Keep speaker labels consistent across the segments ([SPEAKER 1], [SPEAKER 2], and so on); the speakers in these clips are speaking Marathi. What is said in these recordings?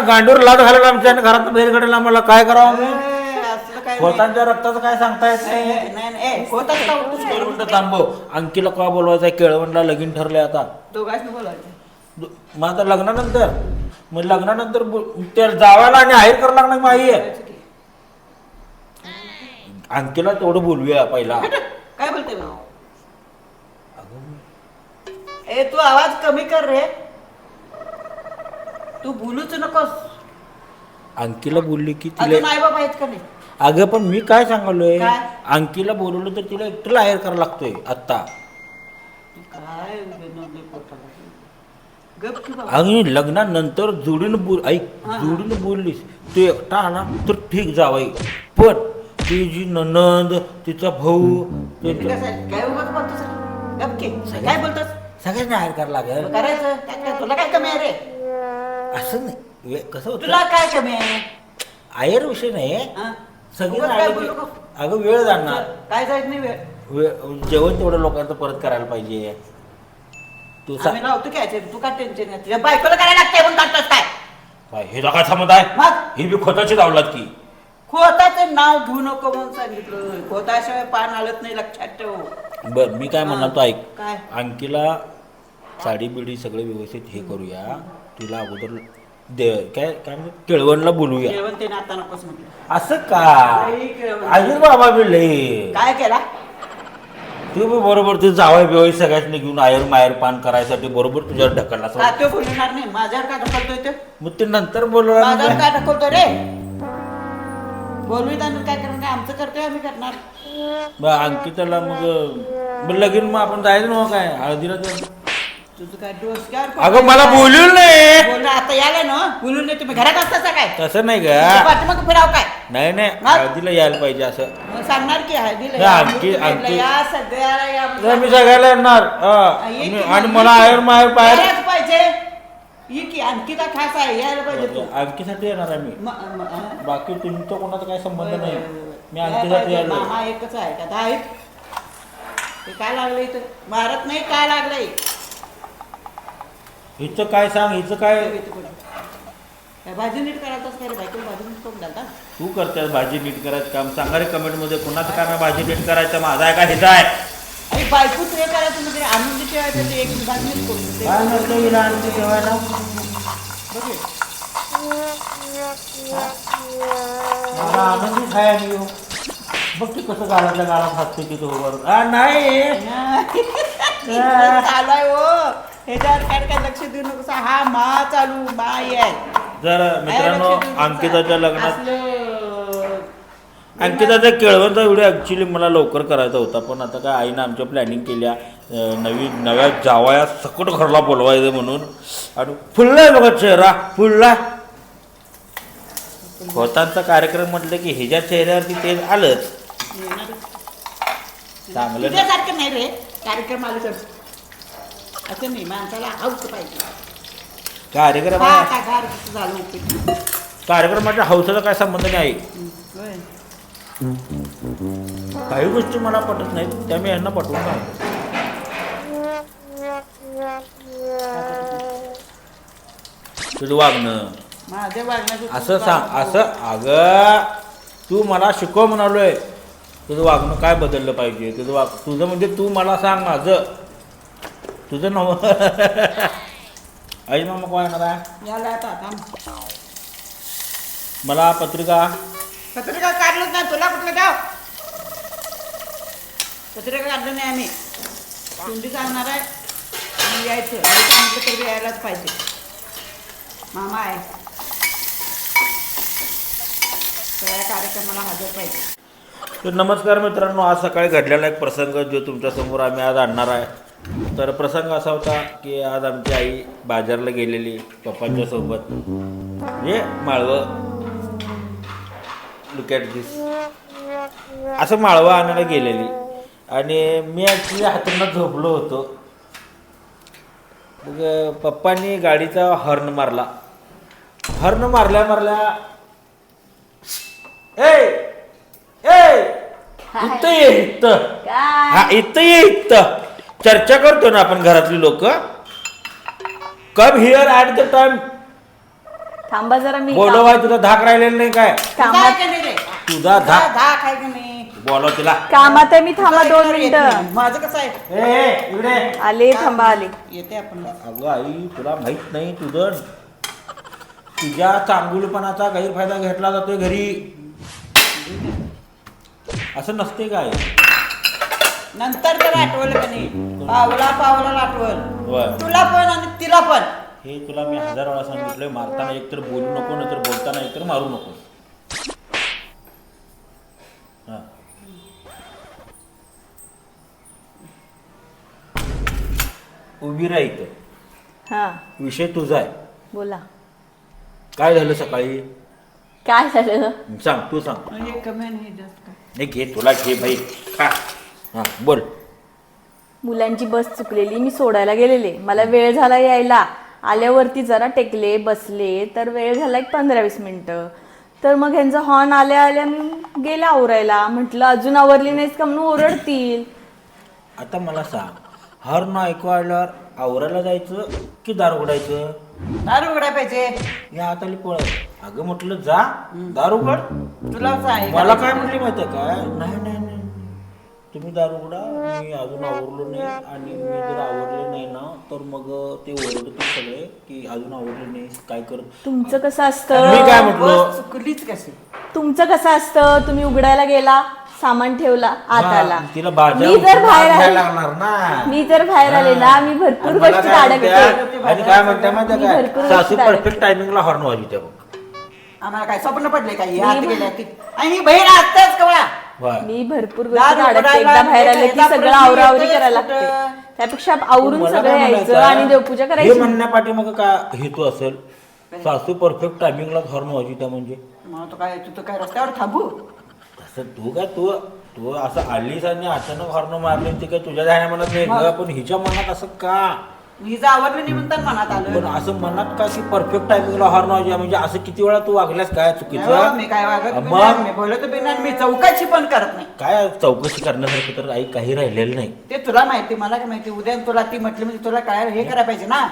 [SPEAKER 1] का गांडीवर लाद घालायला आमच्या आणि घरात बाहेर काढायला आम्हाला काय करावं
[SPEAKER 2] असलं काय नाही.
[SPEAKER 1] पोतांच्या रक्ताचं काय सांगता येत नाही
[SPEAKER 2] नाही. नाही, नाही. ए, होताच का होतोच
[SPEAKER 1] दोन मिनिटं थांबव. अंकीला का बोलवायचं केळवणला लगीन ठरलंय आता.
[SPEAKER 2] दोघांनी बोलायचं
[SPEAKER 1] दु- मग आता लग्नानंतर? मग लग्नानंतर बो- त्या जावायला आणि हायर करायला लागणार माही आहे. अंकीला तेवढं बोलूया पहिला.
[SPEAKER 2] काय बोलते मग ए तू आवाज कमी कर रे. तू बोलूच नकोस.
[SPEAKER 1] अंकीला बोलली की
[SPEAKER 2] अजून
[SPEAKER 1] तिला
[SPEAKER 2] आई बाबा आहेत का नाही?
[SPEAKER 1] अगं पण मी काय सांगालोय?
[SPEAKER 2] काय?
[SPEAKER 1] अंकीला बोलवलं तर तिला एकटीला हायर करायला लागतोय आत्ता.
[SPEAKER 2] काय बनवलंय पोटाला? गप की बाबा.
[SPEAKER 1] आणि लग्नानंतर जोडीनं बोल ऐक
[SPEAKER 2] हा.
[SPEAKER 1] जोडीनं बोललीस. तू एकटा आला तर ठीक जावाई. पण ती जी ननंद तिचा भाऊ
[SPEAKER 2] ते? काय उगाच बोलतोस? रे? गप की. काय बोलतोस?
[SPEAKER 1] सगळ्यांना हायर करायला
[SPEAKER 2] मग
[SPEAKER 1] लागेल
[SPEAKER 2] करायचं. त्यात काय? तुला काय कमी आहे रे?
[SPEAKER 1] असं नाही. वे- कसं
[SPEAKER 2] तुला
[SPEAKER 1] होतं
[SPEAKER 2] काय कमी आहे?
[SPEAKER 1] आयर विषय नाही.
[SPEAKER 2] हा?
[SPEAKER 1] सगळी
[SPEAKER 2] उगाच काय बोलू नको.
[SPEAKER 1] अगं वेळ जाणार.
[SPEAKER 2] काय जायचं नाही वेळ.
[SPEAKER 1] जेवण तेवढं लोकांचं परत करायला पाहिजे. तू सा-
[SPEAKER 2] आम्ही लावतो काय तू काय टेन्शन नाही. तुझ्या बायकोला करायला लागते म्हणून काढतोस काय?
[SPEAKER 1] काय हे जगा समज आहे
[SPEAKER 2] मग?
[SPEAKER 1] ही बी खोताची दावलात की.
[SPEAKER 2] खोताचं नाव घेऊ नको म्हणून सांगितलं. खोताशिवाय पान आलत नाही लक्षात ठेव.
[SPEAKER 1] बर मी काय म्हणणार तू ऐक.
[SPEAKER 2] काय?
[SPEAKER 1] अंकीला साडी बिडी सगळं व्यवस्थित हे करूया. तिला अगोदर दे काय काय म्हणतात? केळवणला बोलूया.
[SPEAKER 2] ते म्हटलं.
[SPEAKER 1] असं का?
[SPEAKER 2] केळवण.
[SPEAKER 1] अजून बाबा लय
[SPEAKER 2] काय केला?
[SPEAKER 1] तू बी बरोबर ते जावय बिवय सगळ्यांनी घेऊन आयर मायर पान करायसाठी बरोबर तुझ्यावर ढकलला असं
[SPEAKER 2] हा तो बोलणार नाही. माझ्यावर काय ढकलतोय तो?
[SPEAKER 1] मग ते नंतर
[SPEAKER 2] माझ्यावर
[SPEAKER 1] म्हणजे-
[SPEAKER 2] काय ढकलतोय रे? बोलवी काय करणार आमचं करतोय आम्ही करणार.
[SPEAKER 1] मग अंकिताला मग मग लगीन मग आपण जायचं ना काय? हळदीला तर.
[SPEAKER 2] तुझं काय डोसक्यावर
[SPEAKER 1] अगं मला बोलू नाही.
[SPEAKER 2] बोलणं आता यायला ना. बोलून नाही तुम्ही घरात असताचा काय?
[SPEAKER 1] तसं नाही का
[SPEAKER 2] पाठीमागं फिराव काय?
[SPEAKER 1] नाही नाही.
[SPEAKER 2] मग?
[SPEAKER 1] हळदीला यायला पाहिजे असं.
[SPEAKER 2] मग सांगणार की हळदीला
[SPEAKER 1] नाही,
[SPEAKER 2] या सगळ्याला या
[SPEAKER 1] मी सगळ्याला येणार. हा. मी-
[SPEAKER 2] मग,
[SPEAKER 1] आणि मला. आयर बाहेर
[SPEAKER 2] यायलाच पाहिजे. ये की आणखी काय खास आहे यायला पाहिजे तू.
[SPEAKER 1] येणार आहे मी.
[SPEAKER 2] म- म- हा?
[SPEAKER 1] बाकी तुमचा कोणाचा काही संबंध नाही. मी
[SPEAKER 2] यायला पाहिजे.
[SPEAKER 1] आलो
[SPEAKER 2] मामा एकच आहे का? दहा आहेत. ते काय लागलं इथं? मारत नाही काय लागलंय?
[SPEAKER 1] हिचं काय सांग हिचं काय?
[SPEAKER 2] भाजी नीट करायचं काय रे बायकोला भाजी नीट करून घालता
[SPEAKER 1] तू करतेस भाजी नीट करायचं काम? सांगा रे कमेंटमध्ये कुणाचं काय नाही भाजी नीट करायचं? माझा आहे का हिचा आहे?
[SPEAKER 2] आणि बायको ते करायचं म्हणजे आनंदी ठेवायचं ते एक भाजी नीट करून देते.
[SPEAKER 1] काय म्हटलं हिला आणखी ठेवायला
[SPEAKER 2] बघ हे.
[SPEAKER 1] मला आनंदीच आहे आणि ह्यो. बघ ती कसं गाळातल्या गाळात हातते तिथं उभारून आ, नाही.
[SPEAKER 2] चालू आहे हो. ह्याच्यावर काय काय लक्ष देऊ हा मा चालू मा आहे
[SPEAKER 1] जर मित्रांनो. अंकिताच्या लग्नात अंकिताचा केळवणचा व्हिडिओ ॲक्च्युली मला लवकर करायचा होता पण आता काय आईनं आमच्या प्लॅनिंग केल्या. नवीन नव्या जावया सकट घरला बोलवायचं म्हणून. आणि फुललाय बघा चेहरा फुलला होतांचा कार्यक्रम म्हटलं की ह्याच्या चेहऱ्यावरती ते आलंच. चांगलं नाही
[SPEAKER 2] रे. कार्यक्रम आले तर असं नाही माणसाला हाऊस पाहिजे.
[SPEAKER 1] कार्यक्रम
[SPEAKER 2] हा, आता गार कसं झालं उपयोग.
[SPEAKER 1] कार्यक्रमाच्या हौसाचा काय संबंध नाही.
[SPEAKER 2] होय.
[SPEAKER 1] काही गोष्टी मला पटत नाहीत त्या मी यांना पटवून सांगतो. तुझं वागणं.
[SPEAKER 2] माझ्या वागण्याचं
[SPEAKER 1] असं सांग असं अगं तू मला शिकव म्हणालोय तुझं वागणं काय बदललं पाहिजे? तुझं वाग तुझं म्हणजे तू मला सांग माझं. तुझं नव? आई मामा काय येणार आहे
[SPEAKER 2] याला आता.
[SPEAKER 1] मला पत्रिका.
[SPEAKER 2] पत्रिका काढलंच नाही तुला कुठलं गाव पत्रिका काढलं नाही आम्ही. कुंडी सांगणार आहे. आणि यायचं. मी सांगितलं तरी यायलाच पाहिजे. मामा आहे. सगळ्या कार्यक्रमाला हजर पाहिजे.
[SPEAKER 1] तर नमस्कार मित्रांनो आज सकाळी घडलेला एक प्रसंग जो तुमच्यासमोर आम्ही आज आणणार आहे. तर प्रसंग असा होता की आज आमची आई बाजारला गेलेली पप्पांच्या सोबत. म्हणजे माळवं लुक ॲट दिस असं माळवं आणायला गेलेली. आणि मी ॲक्च्युली हातून झोपलो होतो. मग पप्पांनी गाडीचा हॉर्न मारला. हॉर्न मारल्या मारल्या ए ए इथं ये इथं. हा इथं ये इथं. चर्चा करतो ना आपण घरातली लोक. Come here at the time
[SPEAKER 3] थांबा जरा मी
[SPEAKER 1] बोलव आहे तुझा धाक राहिलेला नाही काय?
[SPEAKER 3] कामात
[SPEAKER 1] तुझा धाक.
[SPEAKER 2] दहा काय का नाही?
[SPEAKER 1] बोलव तिला.
[SPEAKER 3] कामात आहे मी थांबा दोन मिनिटं.
[SPEAKER 2] माझं कसं आहे?
[SPEAKER 1] ए, ए, इकडे.
[SPEAKER 3] आले थांबा आले.
[SPEAKER 2] येते आपण
[SPEAKER 1] अगं आई तुला माहीत नाही तुझं. तुझ्या चांगुलपणाचा गैरफायदा घेतला जातोय घरी. असं नसते काय?
[SPEAKER 2] नंतर तर आठवलं का नाही? पावला पावला आठवल. तुला पण आणि तिला पण.
[SPEAKER 1] हे तुला मी हजार वेळा सांगितलंय मारताना एकतर बोलू नको नाहीतर बोलताना एकतर मारू नको. हा. उभी राह इथं.
[SPEAKER 3] हा.
[SPEAKER 1] विषय तुझा आहे.
[SPEAKER 3] बोला.
[SPEAKER 1] काय झालं सकाळी?
[SPEAKER 3] काय झालं?
[SPEAKER 1] सांग तू सांग.
[SPEAKER 2] म्हणजे कमी नाही जास्त. काय
[SPEAKER 1] हे घे तुला घे भाई खा. हा बोल.
[SPEAKER 3] मुलांची बस चुकलेली मी सोडायला गेलेले. मला वेळ झाला यायला. आल्यावरती जरा टेकले बसले. तर वेळ झाला एक पंधरा वीस मिनटं. तर मग ह्यांचा हॉर्न आल्या आल्या मी गेले आवरायला. म्हटलं अजून आवरली नाहीस का? म्हणून ओरडतील.
[SPEAKER 1] आता मला सांग हर न ऐकू आल्यावर आवरायला जायचं की दार उघडायचं?
[SPEAKER 2] दारू उघडाय पाहिजे.
[SPEAKER 1] या हाताली पळ अगं म्हटलं जा दार उघड.
[SPEAKER 2] तुला
[SPEAKER 1] मला काय म्हटली माहिती काय? नाही नाही नाही. तुम्ही दार उघडा मी अजून आवरलो नाही आणि मी जर आवरले नाही ना तर मग ते ओरडतील सगळे की अजून आवरले नाही काय कर?
[SPEAKER 3] तुमचं कसं
[SPEAKER 1] मी
[SPEAKER 3] असतं
[SPEAKER 1] काय म्हटलो?
[SPEAKER 2] चुकलीच कशी?
[SPEAKER 3] तुमचं कसं असतं? तुम्ही उघडायला गेला सामान ठेवला आत
[SPEAKER 1] हा,
[SPEAKER 3] आला
[SPEAKER 1] तिला बाजार
[SPEAKER 3] मी जर बाहेर आले
[SPEAKER 1] लागणार ना.
[SPEAKER 3] मी जर बाहेर आले ना मी भरपूर
[SPEAKER 1] मला
[SPEAKER 3] गोष्टी
[SPEAKER 1] काय
[SPEAKER 3] अडकते
[SPEAKER 1] म्हणत्या- आणि काय म्हणते माहिती
[SPEAKER 3] मी
[SPEAKER 1] काय?
[SPEAKER 3] भरपूर
[SPEAKER 1] सासू
[SPEAKER 3] गोष्टी अडकते.
[SPEAKER 1] परफेक्ट टायमिंगला हॉर्न वाजवते बघ.
[SPEAKER 2] आम्हाला काय स्वप्न पडले काय आत गेल्या की आणि ही बहीण आत्ताच कवा
[SPEAKER 1] वा.
[SPEAKER 3] मी भरपूर
[SPEAKER 2] दार
[SPEAKER 3] गोष्टी अडकते
[SPEAKER 2] उघडायला
[SPEAKER 3] एकदा बाहेर आले की सगळं आवरावरी करायला? लागते. त्यापेक्षा आवरून सगळं
[SPEAKER 1] काय
[SPEAKER 3] यायचं? आणि देवपूजा
[SPEAKER 1] हे
[SPEAKER 3] करायची.
[SPEAKER 1] म्हणण्यापाठी मग काय हेतू असेल? सासू परफेक्ट टायमिंगला हॉर्न वाजवते म्हणजे.
[SPEAKER 2] मग तो काय तू तर काय रस्त्यावर थांबू?
[SPEAKER 1] तसं तू काय तू तू असं आलीस आणि अचानक हॉर्न मारली ते काय तुझ्या ध्याना मनात नाही ग पण हिच्या मनात असं का?
[SPEAKER 2] हिचं आवडलं नाही म्हणतात मनात
[SPEAKER 1] पण
[SPEAKER 2] आलं
[SPEAKER 1] असं मनात का की परफेक्ट टायमिंगला हॉर्न वाजवा म्हणजे असं किती वेळा तू वागल्यास काय
[SPEAKER 2] नाही
[SPEAKER 1] चुकीचं
[SPEAKER 2] मी काय वागत बी
[SPEAKER 1] मग?
[SPEAKER 2] नाही, मी बोलत बी नाही मी चौकाशी पण करत नाही.
[SPEAKER 1] काय चौकशी करण्यासारखं तर आई काही राहिलेलं नाही.
[SPEAKER 2] ते तुला माहिती मला काय माहिती उद्या तुला ती म्हटली म्हणजे तुला काय हे करायला पाहिजे ना?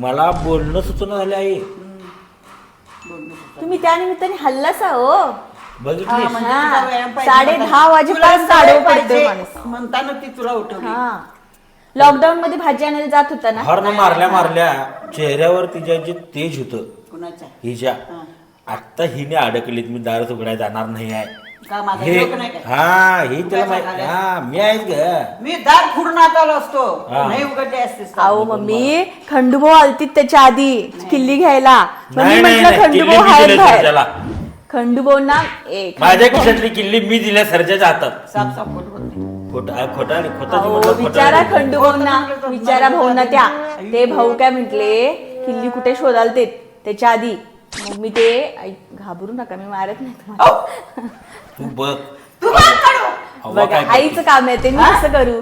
[SPEAKER 1] मला बोलणं सुचना झालं आई.
[SPEAKER 2] सुचलं.
[SPEAKER 3] तुम्ही त्या निमित्ताने हल्लासा हो
[SPEAKER 2] हा,
[SPEAKER 1] बघितलीस
[SPEAKER 2] म्हणजे
[SPEAKER 3] हा,
[SPEAKER 2] तुला व्यायाम पाहिजे
[SPEAKER 3] साडे. दहा वाजेपर्यंत
[SPEAKER 2] तुला सवय
[SPEAKER 3] आडवं पडतोय
[SPEAKER 2] पाहिजे
[SPEAKER 3] माणूस.
[SPEAKER 2] म्हणताना ती तुला उठवली.
[SPEAKER 3] हा. लॉकडाऊन मध्ये भाजी आणायला जात होता ना?
[SPEAKER 1] हॉर्न मारल्या मारल्या चेहऱ्यावर तिच्या जे तेज होतं हिच्या
[SPEAKER 2] हा.
[SPEAKER 1] आत्ता हिने अडकलीत मी दारच उघडाय जाणार नाही आहे.
[SPEAKER 2] का माझा
[SPEAKER 1] हे
[SPEAKER 2] डोकं नाही काय?
[SPEAKER 1] हा ही त्याला माहीत? हा मी आहेच ग.
[SPEAKER 2] मी दार फोडून आत आलो असतो.
[SPEAKER 1] हा.
[SPEAKER 2] नाही उघडले असतेस तर.
[SPEAKER 3] अहो मम्मी खंडूभाऊ आलतीत त्याच्या आधी किल्ली घ्यायला. मग मी
[SPEAKER 1] नाही नाही
[SPEAKER 3] म्हटलं
[SPEAKER 1] नाही, किल्ली
[SPEAKER 3] खंडूभाऊ
[SPEAKER 1] मी
[SPEAKER 3] आहेत
[SPEAKER 1] दिली
[SPEAKER 3] बाहेर.
[SPEAKER 1] सर्जाला.
[SPEAKER 3] खंडूभाऊ ना ए
[SPEAKER 1] माझ्या खिशातली किल्ली मी दिल्या सर्जाच्या हातात
[SPEAKER 2] साप साप खोट बोलते
[SPEAKER 1] खोटा आहे, खोटा नाही, खोटाची
[SPEAKER 3] अहो,
[SPEAKER 1] म्हटलं खोटा
[SPEAKER 3] विचारा
[SPEAKER 1] नाही.
[SPEAKER 3] खंडू भाऊंना. विचारा भाऊंना त्या. ते भाऊ काय म्हंटले? किल्ली कुठे शोधाल ते त्याच्या आधी. मग मी ते ऐक, घाबरू नका मी मारत नाही तुम्हाला.
[SPEAKER 1] तू बघ.
[SPEAKER 2] तू काढू
[SPEAKER 3] बघा
[SPEAKER 1] काय
[SPEAKER 3] आईचं काम आहे ते मी कसं करू?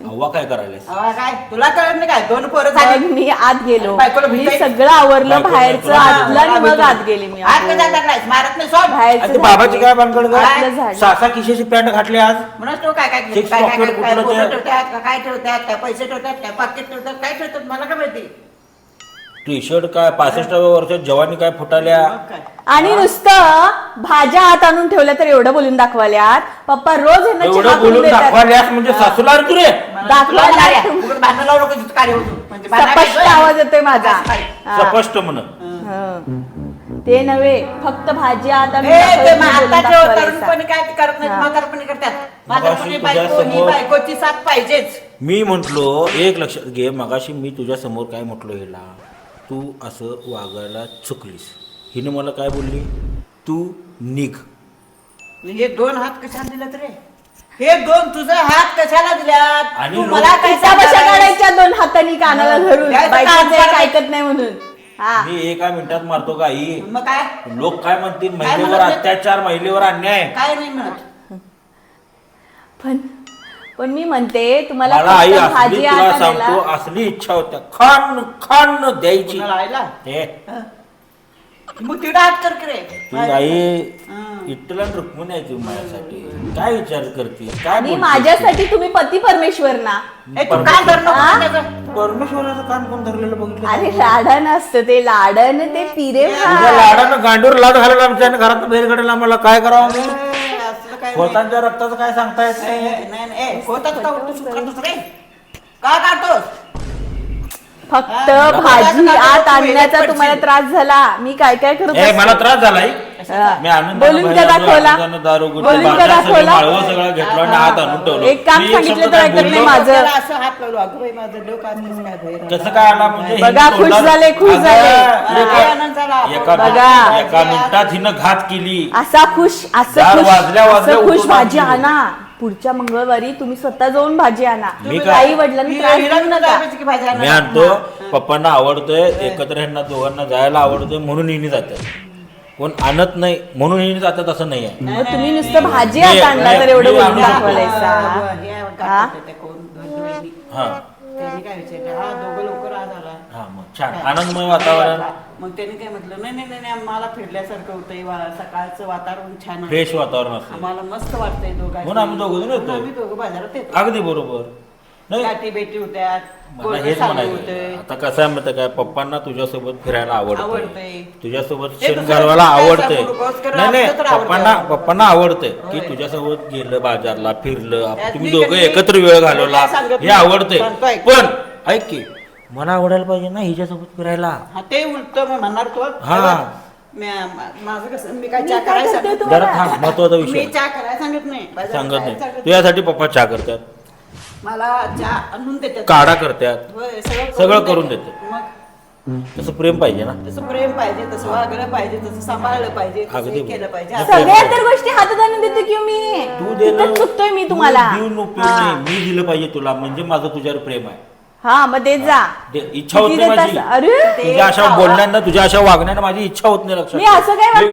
[SPEAKER 1] हवा काय करायला
[SPEAKER 2] अवा काय? तुला कळत नाही काय? दोन पोरं
[SPEAKER 3] मग
[SPEAKER 2] झाली
[SPEAKER 3] मी आत गेलो.
[SPEAKER 2] बायकोला
[SPEAKER 3] मी
[SPEAKER 2] भेटायचं.
[SPEAKER 3] सगळं आवरलं
[SPEAKER 1] बायकोला
[SPEAKER 3] बाहेरचं
[SPEAKER 1] भेटायचं.
[SPEAKER 3] आतलं आणि मग आत गेले मी.
[SPEAKER 2] आत. कसा टाकलायस मारत नाही सोड.
[SPEAKER 1] बाबाची काय
[SPEAKER 3] झाडलं.
[SPEAKER 1] सासा खिशाची पॅन्ट घातली आज?
[SPEAKER 2] म्हणून तो काय काय काय
[SPEAKER 1] Six
[SPEAKER 2] काय काय
[SPEAKER 1] pocket
[SPEAKER 2] काय
[SPEAKER 1] कुठलं
[SPEAKER 2] बोटं
[SPEAKER 1] ते?
[SPEAKER 2] ठेवतात का? काय ठेवतात? काय पैसे ठेवतात? काय पाकिट ठेवतात? काय ठेवतात? मला काय माहिती?
[SPEAKER 1] टी शर्ट काय पासष्टाव्या वर्षात जवानी काय फुटाल्या
[SPEAKER 3] आणि नुसतं भाज्या आत आणून ठेवल्या तर एवढं बोलून दाखवाल्यात पप्पा रोज चहा
[SPEAKER 1] एवढं
[SPEAKER 3] करून
[SPEAKER 1] बोलून
[SPEAKER 3] देतात.
[SPEAKER 1] दाखवाल्यास म्हणजे सासूला रे
[SPEAKER 2] होतं. म्हणजे
[SPEAKER 3] स्पष्ट आवाज येतोय माझा? हा.
[SPEAKER 1] स्पष्ट म्हण
[SPEAKER 3] हं. ते नव्हे फक्त भाजी आत आणून
[SPEAKER 2] ते
[SPEAKER 3] दाखवायची,
[SPEAKER 2] मग
[SPEAKER 3] बोलून
[SPEAKER 2] आताचे
[SPEAKER 3] दाखवायचा.
[SPEAKER 2] तरुणपणी काय करत नाहीत. म्हातारपणी करतात
[SPEAKER 1] मगाशी
[SPEAKER 2] म्हातारपणी
[SPEAKER 1] तुझ्या
[SPEAKER 2] बायको
[SPEAKER 1] समोर-
[SPEAKER 2] बायकोची साथ पाहिजेच
[SPEAKER 1] मी म्हंटलो एक लक्षात घे मगाशी मी तुझ्या समोर काय म्हटलो हिला तू असं वागायला चुकलीस. हिने मला काय बोलली? तू निघ.
[SPEAKER 2] हे दोन हात कशाला दिलेत रे? हे दोन तुझे हात कशाला दिल्यात?
[SPEAKER 1] आणि
[SPEAKER 2] तू
[SPEAKER 1] लोक-
[SPEAKER 2] मला काय
[SPEAKER 3] पिसा बशा
[SPEAKER 2] सांगायला
[SPEAKER 3] काढायच्या दोन हातानी कानाला धरून? बायकोचं. ऐकत नाही म्हणून. हा.
[SPEAKER 1] मी एका मिनिटात मारतो का आई?
[SPEAKER 2] मग काय?
[SPEAKER 1] लोक काय म्हणतील? महिलेवर? अत्याचार महिलेवर अन्याय.
[SPEAKER 2] काय नाही म्हणत.
[SPEAKER 3] पण पण मी म्हणते तुम्हाला
[SPEAKER 1] मला आई
[SPEAKER 3] फक्त
[SPEAKER 1] असली
[SPEAKER 3] भाजी
[SPEAKER 1] तुला सांगतो असली इच्छा होत्या. खान खान द्यायची.
[SPEAKER 2] कुणाला आईला
[SPEAKER 1] हे.
[SPEAKER 2] मग तिला हात कर की रे.
[SPEAKER 1] तुझी आई. इट्टला रुक्मिणी आहे ती माझ्यासाठी. काय विचार करते? काय
[SPEAKER 3] आणि
[SPEAKER 1] बोलते?
[SPEAKER 3] माझ्यासाठी तुम्ही पती परमेश्वर ना.
[SPEAKER 2] ए, तू काय.
[SPEAKER 1] परमेश्वराचं काम कोण धरलेलं बघितलं?
[SPEAKER 3] अरे लाडण असतं ते लाडण ते पिरे
[SPEAKER 1] तुझ्या लाडानं गांडूर लाड घालून आमच्या घरात बाहेर काढला मला काय करावं पोतांच्या रक्ताचं काय सांगता येत
[SPEAKER 2] ए,
[SPEAKER 1] नाही
[SPEAKER 2] नाही नाही. ए, होतात का रे? का काढतोस?
[SPEAKER 3] फक्त
[SPEAKER 2] हा,
[SPEAKER 3] भाजी
[SPEAKER 2] नका
[SPEAKER 3] आत आणण्याचा तुम्हाला. त्रास झाला. मी काय काय
[SPEAKER 1] ए
[SPEAKER 3] असते.
[SPEAKER 1] मला त्रास झालाय. मी आनंद
[SPEAKER 3] बोलून का दाखवला
[SPEAKER 1] दारू गुटखा,
[SPEAKER 3] बोलून का
[SPEAKER 1] सगळं
[SPEAKER 3] दाखवला
[SPEAKER 1] माळवं सगळं घेतलं आणि हात आणून ठेवलं
[SPEAKER 3] एक काम
[SPEAKER 1] मी
[SPEAKER 3] सांगितलं
[SPEAKER 1] शब्द
[SPEAKER 3] तर ऐकत नाही
[SPEAKER 1] बोललो?
[SPEAKER 3] माझं.
[SPEAKER 2] त्याला असं हात लावलो अगं बाई माझं डोकं आज कसं काय आलं.
[SPEAKER 1] कसं काय आला म्हणजे
[SPEAKER 3] बघा,
[SPEAKER 1] हिने
[SPEAKER 3] खुश
[SPEAKER 1] तोंडात-
[SPEAKER 3] झाले, खुश
[SPEAKER 1] अगं,
[SPEAKER 3] झाले.
[SPEAKER 1] एका-.
[SPEAKER 2] आनंद झाला.
[SPEAKER 1] एका
[SPEAKER 3] बघा.
[SPEAKER 1] एका मिनिटात हिनं घात केली
[SPEAKER 3] असा खुश असं
[SPEAKER 1] दार
[SPEAKER 3] खुश
[SPEAKER 1] वाजल्या वाजल्या
[SPEAKER 3] असं खुश
[SPEAKER 1] उठून
[SPEAKER 3] भाजी
[SPEAKER 1] आणली.
[SPEAKER 3] आणा पुढच्या मंगळवारी तुम्ही स्वतः जाऊन भाजी आणा
[SPEAKER 1] मी
[SPEAKER 3] आई
[SPEAKER 1] काय-
[SPEAKER 3] वडिलांनी त्रास
[SPEAKER 2] हिला
[SPEAKER 3] देऊ
[SPEAKER 2] तुला
[SPEAKER 3] नका
[SPEAKER 2] जायची की भाजी आणायला?
[SPEAKER 1] मी आणतो पप्पांना आवडतंय एकत्र ह्यांना दोघांना जायला आवडतंय म्हणून हिने जातात कोण आणत नाही म्हणून हिने जातात असं नाही आहे.
[SPEAKER 3] मग तुम्ही नुसतं भाजी आत आणला तर एवढं
[SPEAKER 1] मी
[SPEAKER 3] बोलून
[SPEAKER 1] आणू
[SPEAKER 3] दाखवलायसा?
[SPEAKER 2] हे
[SPEAKER 3] हा?
[SPEAKER 1] हा.
[SPEAKER 2] त्यांनी काय विचारलं? हा दोघं लवकर आज आला.
[SPEAKER 1] हा मग छान. आनंदमय वातावरण.
[SPEAKER 2] मग त्यांनी काय म्हटलं? नाही नाही नाही नाही, आम्हाला फिरल्यासारखं होतंय वा- सकाळचं वातावरण छान आहे.
[SPEAKER 1] फ्रेश वातावरण असतं
[SPEAKER 2] आम्हाला मस्त वाटतंय दोघांनी.
[SPEAKER 1] म्हणून आम्ही दोघं जण येतोय.
[SPEAKER 2] म्हणून आम्ही दोघं बाजारात येतो.
[SPEAKER 1] अगदी बरोबर. नाही.
[SPEAKER 2] गाठी बेटी होत्या
[SPEAKER 1] मला हेच म्हणायचं आता कसं आहे माहिती काय पप्पांना तुझ्यासोबत फिरायला आवडतंय.
[SPEAKER 2] आवडतंय.
[SPEAKER 1] तुझ्यासोबत शेण घालवायला आवडतंय. नाही नाही
[SPEAKER 2] आपलं तर आवडतंय.
[SPEAKER 1] पप्पांना पप्पांना आवडतंय की
[SPEAKER 2] होय.
[SPEAKER 1] तुझ्यासोबत गेलं बाजारला फिरलं. आप- तुम्ही दोघं
[SPEAKER 2] कधी-
[SPEAKER 1] एकत्र वेळ घालवला.
[SPEAKER 2] सांगत
[SPEAKER 1] हे
[SPEAKER 2] नाही.
[SPEAKER 1] आवडतंय.
[SPEAKER 2] सांगतोय.
[SPEAKER 1] पण ऐक की मला आवडायला पाहिजे ना हिच्यासोबत फिरायला.
[SPEAKER 2] हा ते उलट मी म्हणणार तो
[SPEAKER 1] हा.
[SPEAKER 2] म्या- मा- माझं कसं मी काय चहा करायला सांगत?
[SPEAKER 1] जरा थांब महत्त्वाचा
[SPEAKER 2] मी
[SPEAKER 1] विषय.
[SPEAKER 2] चहा करायला सांगत नाही. बाजारात
[SPEAKER 1] सांगत
[SPEAKER 2] जायला
[SPEAKER 1] नाही.
[SPEAKER 2] सांगत
[SPEAKER 1] तुझ्यासाठी पप्पा चहा करतात.
[SPEAKER 2] मला चहा आणून देतात.
[SPEAKER 1] काढा करतात.
[SPEAKER 2] होय, सगळं
[SPEAKER 1] करून देते.
[SPEAKER 2] मग
[SPEAKER 1] तसं प्रेम पाहिजे ना?
[SPEAKER 2] तसं प्रेम पाहिजे तसं वागलं पाहिजे तसं सांभाळलं पाहिजे तसं
[SPEAKER 1] अगदी
[SPEAKER 2] हे केलं पाहिजे.
[SPEAKER 1] मग
[SPEAKER 2] असं-
[SPEAKER 3] सगळ्या तर गोष्टी हातात आणून देते की मी?
[SPEAKER 1] तू दे
[SPEAKER 3] चुकतोय मी तुम्हाला.
[SPEAKER 1] तू
[SPEAKER 3] हा.
[SPEAKER 1] मी दिलं पाहिजे तुला म्हणजे माझं तुझ्यावर प्रेम आहे.
[SPEAKER 3] हा मग देत जा.
[SPEAKER 1] दे- इच्छा होत
[SPEAKER 3] किती
[SPEAKER 1] नाही
[SPEAKER 3] देत
[SPEAKER 1] माझी.
[SPEAKER 3] असं? अरे!
[SPEAKER 1] तुझ्या अशा बोलण्यानं तुझ्या अशा वागण्यानं माझी इच्छा होत नाही लक्षात.
[SPEAKER 3] मी
[SPEAKER 1] ठेव.
[SPEAKER 3] असं काय वाग-